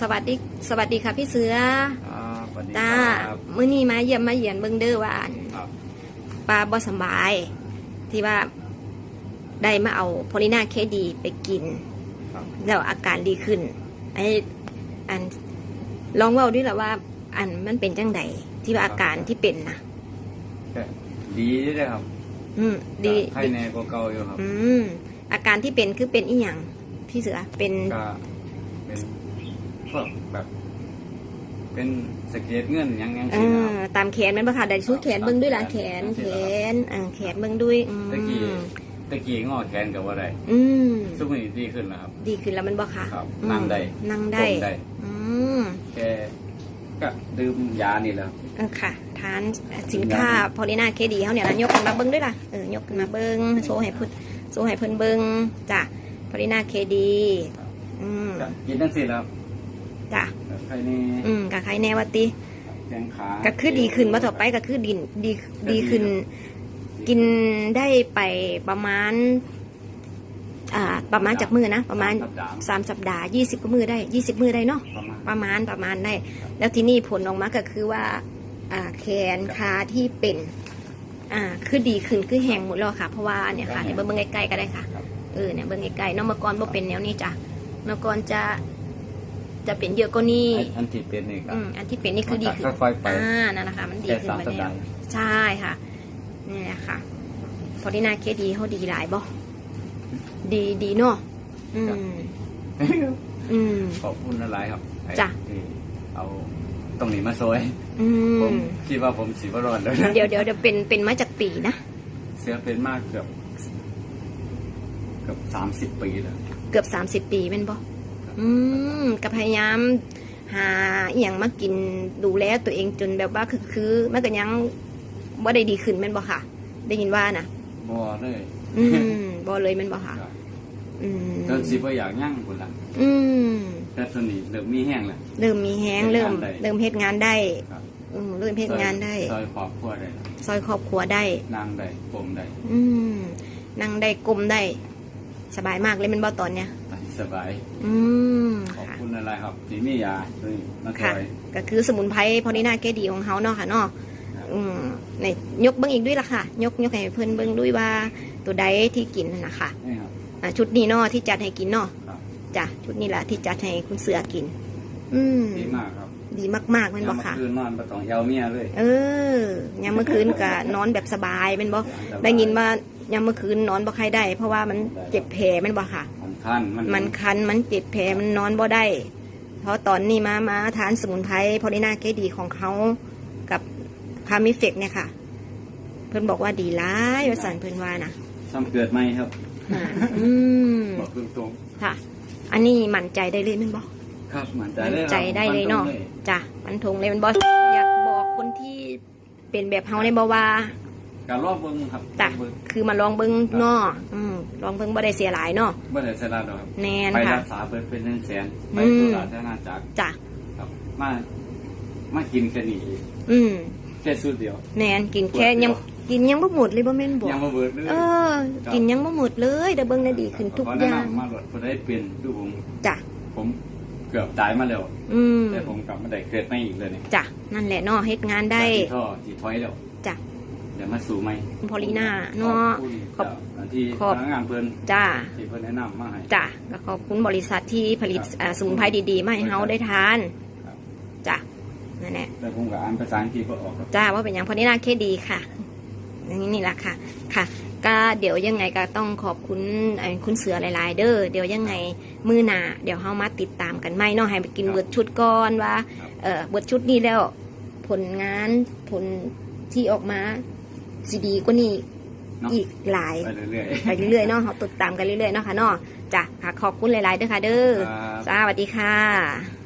สวัสดีสวัสดีค่ะพี่เสืออ่าสวัสดีตาครับมื้อนี้มาเยี่ยมมาเยียนเบิ่งเด้อว่าอันครับปลาบ่สำบาย ที่ว่าได้มาเอาโพลินาเคดีไปกิน ครับแล้วอาการดีขึ้นไอ้อันลองเว้าด้วยล่ะว่า อันมันเป็นจังไดที่ว่าอาการที่เป็นนะก็ดีเลยครับอืมดีไข้แน่กว่าเก่าอยู่ครับอืมอาการที่เป็นคือเป็นอีหยังพี่เสือเป็นก็เป็น พวกแบบ เป็นสะเก็ดเงินหยังยังเอสินะอครับ ตามแขนมันบ่ค่ะได้ชูแขนเบิ่งด้วยล่ะแขนแขนอ่าแขนเบิ่งด้วยอืตะกี้ มตะกี้งอแขนกับว่าได้อืมทุกมือนี้ดีขึ้นแล้วครับ ดีขึ้นแล้วมันบ่ค่ะครับอืมนั่งได้นั่งได้ก้มได้ อืมแค่ก็ดื่มยานี่แหละครับเออค่ะทานสินค้าพอลินาเคดีเขาเนี่ยนะยกขึ้นมาเบิ้งด้วยล่ะเออยกขึ้นมาเบิ้งโชว์ให้เพิ่นโชว์ให้เพิ่นเบิ้งจ้ะพอลินาเคดีอืมก็กินทั้งสิ้นแล้วครับ จ้ะแบบไข้แน่อืมกับใครแน่วัติแขนขาก็คือดีขึ้นมาต่อไปก็คือดีดีดีขึ้น กินได้ไปประมาณ อ่า ประมาณจากมือนะประมาณสัปดาห์สามสัปดาห์ยี่สิบกว่ามือได้ยี่สิบมือได้เนาะประมาณประมาณประมาณได้ แล้วที่นี่ผลออกมาก็คือว่า อ่าแขนขาที่เป็น อ่า คือดีขึ้นคือแห้งหมดแล้วค่ะ เพราะว่าเนี่ยค่ะแห้เนี่ยงเบิ่งใกล้ๆก็ได้ค่ะครับเออเนี่ยเบิ่งใกล้ๆเน้องเมื่อก่อนบ่เป็นแนวนี้จ้ะเมื่อก่อนจะ จะเป็นเยอะกว่านี้ไอ้อันที่เป็นนี่ก็อืมอันที่เป็นนี่คือดีขึ้นค่อยๆไปอ่านั่นแหละค่ะมันดีแค่ขึ้นสามมาสัปแล้ดาวห์ใช่ค่ะนี่แหละค่ะพอดีนาเคดีเขาดีหลายบ่ดีดีเนาะอืมอืมขอบคุณอะไรครับไอ้จ้ะที่เอาตรงนี้มาโซยอืผมมคิดว่าผมสีบรอดแล้วนะเดี๋ยวเดี๋ยวเดี๋ยวเป็นเป็นมาจากปีนะเสียเป็นมากเกือบเกือบสามสิบปีแล้วเกือบสามสิบปีเป็นบ่ อืมก็พยายามหาอหย่างมากินดูแลตัวเองจนแบบว่าคือคือมันก็ยังบ่ได้ดีขึ้นแม่นบ่ค่ะ ได้ยินว่านะบ่เลยอืมบ่เลยแม่นบ่ค่ะครับอืมจนสิบ่อยากยั่งคนละอืมแต่ตอนนี้เริ่มมีแห้งแล้วเริ่มมีแฮงเฮ็เริ่ดมงานได้เริ่มเฮ็ดงานได้ครับอืมเริ่มเฮ็ดงานได้ ซอยครอบครัวได้ซอยครอบครัวได้นั่งได้ผมได้ อืมนั่งได้กลมได้ สบายมากเลยแมันบ่ตอนเนี้ยไป สบาย อืมขอบค่ะคุณอะไรครับที่มียาด้วยมาซค่ะ อยก็คือสมุนไพรพอดีนาแกดีของเขาเนาะค่ะเนาะครับอืมในยกเบิ้งอีกด้วยล่ะค่ะ ยกยกให้เพื่อนเบิ้งด้วยว่าตัวใดที่กินนั่นนะคะนี่ครับ อ่าชุดนี้เนาะที่จัดให้กินเนาะครับ จ้ะชุดนี้แหละที่จัดให้คุณเสือกิน อืม ดีมากครับดีมากๆแมันบยาอกมาค่ะ คืนนอนบ่ต้องเยาวเมียเลยเออยามเมื่อคืนก็นอนแบบสบายแมันบอกได้ยินว่ายามเมื่อคืนนอนบ่ใครได้ เพราะว่ามันเจ็บแผลแมันบอกค่ะมัน คันมันมันคันมันเจ็บแผลมันนอนบ่ได้ เพราะตอนนี้มามาทานสมุนไพรพอลินาเกดีของเขากับคามิเฟกเนี่ยค่ะ เพิ่นบอกว่าดีร้ายว่าสันเพิ่นว่านะซ้ำเกิดไหมครับอ่าอืมบอกตรงค่ะ อันนี้มั่นใจได้เลยแมันบอกๆครับมันใจมั่นได้ใจได้เลยเนาะฟัตรงจ้ะมันทงเลยแมันบอกอยากบอกคนที่เป็นแบบเฮาในบ่ว่า การรอบเบิ้งครับจ้ะเบิ้งคือมาลองเบิ่งเนาะอืมลองเบิ่งบ่ได้เสียหลายเนาะไม่ได้ใช้ลาดอกครับแน่นไปค่ะ รักษาเปิดเป็นเงินแสนไปอืม ตุลาชนาจักรจ้ะครับมามากินแค่นี้อืมแค่สูตรเดียวแม่นกินแค่ยังกินยังบ่หมดเลยบ่แม่นบ่ยังมาเบิดเลย เออกินยังบ่หมดเลยแต่เบิ่งได้ดีขึ้นทุกขอแนะย่างนำมาหลดพอได้เปลี่ยนดูผมจ้ะผมเกือบตายมาแล้วอืมแต่ผมกลับมาได้เกิดไม่อีกเลยเนี่ยจ้ะนั่นแหละเนาะเฮ็ดงานได้ จากที่ท่อที่ถอยแล้วจ้ะ เดี๋ยวมาสู่ไหมพอลีน่าเนาะขอบคุณที่ขอบพนักงานเพิ่นจ้าที่เพิ่นแนะนำมาให้จ้ะก็ขอบคุณบริษัทที่ผลิตครับอ่าสมุนไพรดีๆมาให้เฮาได้ทานครับจ้ะนั่นแหละแต่ผมก็อ่านภาษาอังกฤษก็ออกครับจ้าว่าเป็นอย่างพอลีน่าเคดีค่ะอย่างนี้นี่แหละค่ะค่ะ ก็เดี๋ยวยังไงก็ต้องขอบคุณไอ้คุณเสือหลาย ๆ เด้อเดี๋ยวยังไงมือหนาเดี๋ยวเฮามาติดตามกันไหมเนาะให้ไปกินเบิดชุดก่อนว่าเออเบิดชุดนี้แล้วผลงานผลที่ออกมา สิดีกว่านี้เนาะอีกหลาย ไปเรื่อยไปเรื่อยๆเนาะเขาติดตามกันเรื่อยๆเนาะค่ะเนาะจ้ะค่ะขอบคุณหลายๆเด้อค่ะ เด้อๆครับจ้าสวัสดีค่ะ